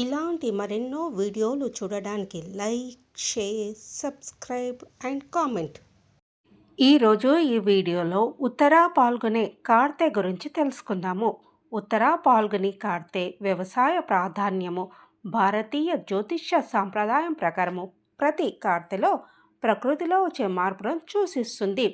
ఇలాంటి మరెన్నో వీడియోలు చూడడానికి like share subscribe and comment. ఈరోజు ఈ వీడియోలో ఉత్తరా పాల్గొనే కార్తె గురించి తెలుసుకుందాము. ఉత్తరా పాల్గొని కార్తె వ్యవసాయ ప్రాధాన్యము భారతీయ జ్యోతిష్య సాంప్రదాయం ప్రకారము ప్రతి కార్తెలో ప్రకృతిలో వచ్చే మార్పులను సూచిస్తుంది.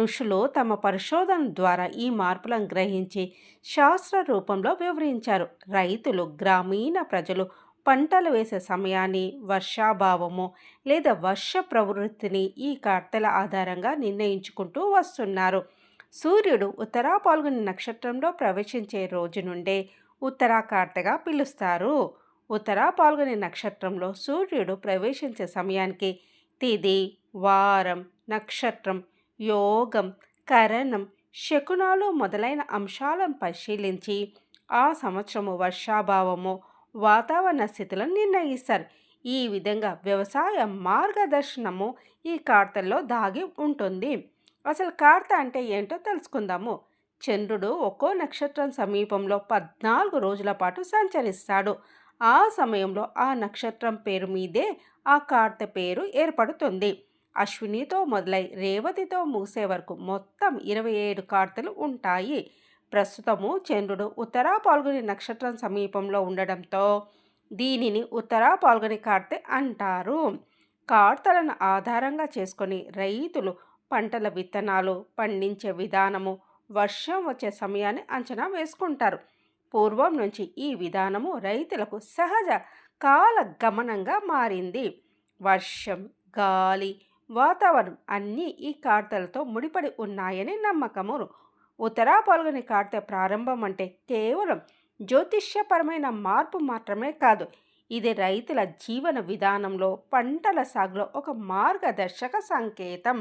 ఋషులు తమ పరిశోధన ద్వారా ఈ మార్పులను గ్రహించి శాస్త్ర రూపంలో వివరించారు. రైతులు గ్రామీణ ప్రజలు పంటలు వేసే సమయాన్ని వర్షాభావము లేదా వర్ష ప్రవృత్తిని ఈ కార్తెల ఆధారంగా నిర్ణయించుకుంటూ వస్తున్నారు. సూర్యుడు ఉత్తరా పాల్గొని నక్షత్రంలో ప్రవేశించే రోజు నుండే ఉత్తరా కార్తెగా పిలుస్తారు. ఉత్తరా పాల్గొని నక్షత్రంలో సూర్యుడు ప్రవేశించే సమయానికి తిది వారం నక్షత్రం యోగం కరణం శకునాలు మొదలైన అంశాలను పరిశీలించి ఆ సంవత్సరము వర్షాభావము వాతావరణ స్థితులను నిర్ణయిస్తారు. ఈ విధంగా వ్యవసాయ మార్గదర్శనము ఈ కార్తల్లో దాగి ఉంటుంది. అసలు కార్త అంటే ఏంటో తెలుసుకుందాము. చంద్రుడు ఒక్కో నక్షత్రం సమీపంలో పద్నాలుగు రోజుల పాటు సంచరిస్తాడు. ఆ సమయంలో ఆ నక్షత్రం పేరు మీదే ఆ కార్త పేరు ఏర్పడుతుంది. అశ్వినితో మొదలై రేవతితో ముగిసే వరకు మొత్తం ఇరవై ఏడు కార్తెలు ఉంటాయి. ప్రస్తుతము చంద్రుడు ఉత్తరా పాల్గొని నక్షత్రం సమీపంలో ఉండడంతో దీనిని ఉత్తరా పాల్గొని కార్తె అంటారు. కార్తలను ఆధారంగా చేసుకొని రైతులు పంటల విత్తనాలు పండించే విధానము వర్షం వచ్చే సమయాన్ని అంచనా వేసుకుంటారు. పూర్వం నుంచి ఈ విధానము రైతులకు సహజ కాల గమనంగా మారింది. వర్షం గాలి వాతావరణం అన్నీ ఈ కార్తెలతో ముడిపడి ఉన్నాయని నమ్మకము ఉత్తరా పాల్గొని కార్తె ప్రారంభం అంటే కేవలం జ్యోతిష్యపరమైన మార్పు మాత్రమే కాదు ఇది రైతుల జీవన విధానంలో పంటల సాగులో ఒక మార్గదర్శక సంకేతం.